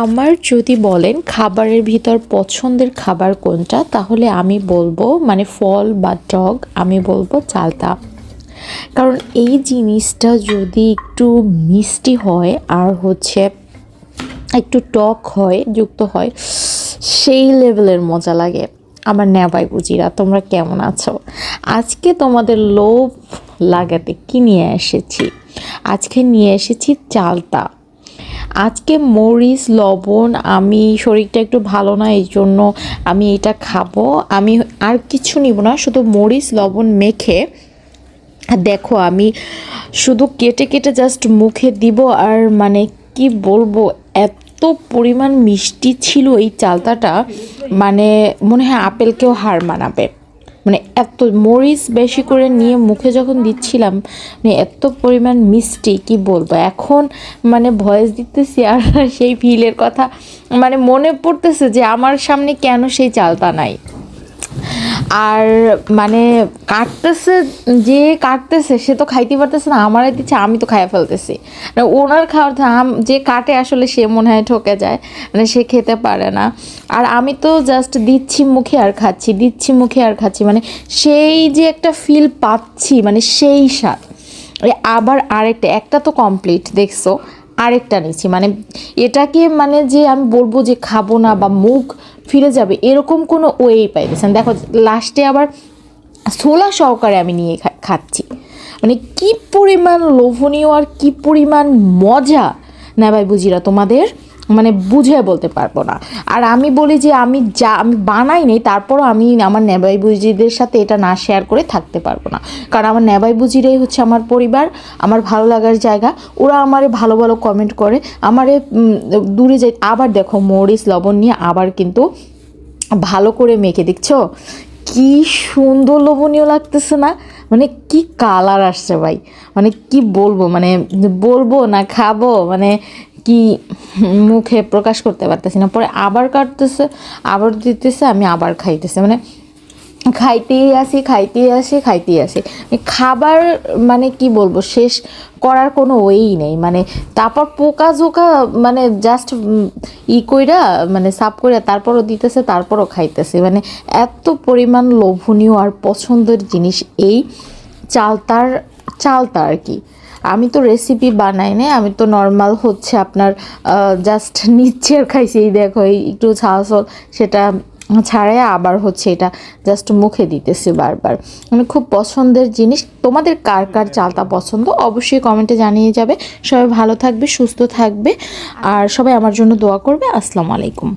আমার যদি বলেন খাবারের ভিতর পছন্দের খাবার কোনটা, তাহলে আমি বলব মানে ফল বা টক আমি বলব চালতা। কারণ এই জিনিসটা যদি একটু মিষ্টি হয় আর হচ্ছে একটু টক হয়, যুক্ত হয়, সেই লেভেলের মজা লাগে। আমার নেবাই বুঝিরা তোমরা কেমন আছো? আজকে তোমাদের লোভ লাগাতে কি নিয়ে এসেছি? আজকে নিয়ে এসেছি চালতা। আজকে মরিচ, লবণ, আমি শরীরটা একটু ভালো না, এই জন্য আমি এটা খাব। আমি আর কিছু নিব না, শুধু মরিচ, লবণ মেখে দেখো আমি শুধু কেটে কেটে জাস্ট মুখে দিব, আর মানে কি বলব, এত পরিমাণ মিষ্টি ছিল এই চালতাটা মানে মনে হয় আপেলকেও হার মানাবে। মানে এত মরিচ বেশি করে নিয়ে মুখে যখন দিচ্ছিলাম মানে এত পরিমাণ মিষ্টি, কি বলব? এখন মানে ভয়েস দিতেছি আর সেই ফিলের কথা মানে মনে পড়তেছে যে আমার সামনে কেন সেই চালতা নাই। আর মানে কাটতেছে, যে কাটতেছে, সে তো খাইতে পারতেছে না, আমার দিচ্ছে আমি তো খাইয়া ফেলতেছি। মানে ওনার খাওয়ার আম- যে কাটে আসলে সে মনে হয় ঠকে যায় মানে সে খেতে পারে না। আর আমি তো জাস্ট দিচ্ছি মুখে আর খাচ্ছি, দিচ্ছি মুখে আর খাচ্ছি মানে সেই যে একটা ফিল পাচ্ছি মানে সেই স্বাদ। আবার আরেকটা, একটা তো কমপ্লিট দেখছ? আরেকটা নিচ্ছি মানে এটাকে মানে যে আমি বলব যে খাব না বা মুখ ফিরে যাবে, এরকম কোনো ওয়েই পাইতেছেন দেখো লাস্টে আবার ছোলা সহকারে আমি নিয়ে খাচ্ছি। মানে কি পরিমাণ লোভনীয় আর কি পরিমাণ মজা। না ভাই বুঝিরা তোমাদের? মানে বুঝে বলতে পারব না। আর আমি বলি যে আমি যা, আমি বানাই নেই, তারপরও আমি আমার নেবাই বুজিদের সাথে এটা না শেয়ার করে থাকতে পারব না। কারণ আমার নেবাই বুজিরাই হচ্ছে আমার পরিবার, আমার ভালো লাগার জায়গা। ওরা আমারে ভালো ভালো কমেন্ট করে। আমারে দূরে যাই, আবার দেখো মরিচ, লবণ নিয়ে আবার কিন্তু ভালো করে মেখে, দেখছ? কি সুন্দর লোভনীয় লাগতেছে না? মানে কি কালার আসছে ভাই? মানে কি বলব? মানে বলব না খাব? মানে কি মুখে প্রকাশ করতে পারতেছি না। পরে আবার কাটতেছে, আবার দিতেছে, আমি আবার খাইতেছে। মানে খাইতেই আসি খাইতেই আসি খাইতেই আসি। খাবার মানে কি বলব, শেষ করার কোনো ওয়েই নেই। মানে তারপর পোকা জোকা মানে জাস্ট ই কইরা মানে সাফ কইরা তারপরও দিতেছে, তারপরও খাইতেছে। মানে এত পরিমাণ লোভনীয় আর পছন্দের জিনিস এই চালতার, চালতা আর কি। আমি তো রেসিপি বানাই না আমি তো নর্মাল হচ্ছে আপনার জাস্ট নিচ্ছে আর খাইছি, এই দেখো, এই একটু ঝালসল সেটা ছাড়াই আবার হচ্ছে এটা জাস্ট মুখে দিতেছে বারবার। মানে খুব পছন্দের জিনিস। তোমাদের কার কার চালতা পছন্দ? অবশ্যই কমেন্টে জানিয়ে যাবে। সবাই ভালো থাকবে সুস্থ থাকবে। আর সবাই আমার জন্য দোয়া করবে। আসসালামু আলাইকুম।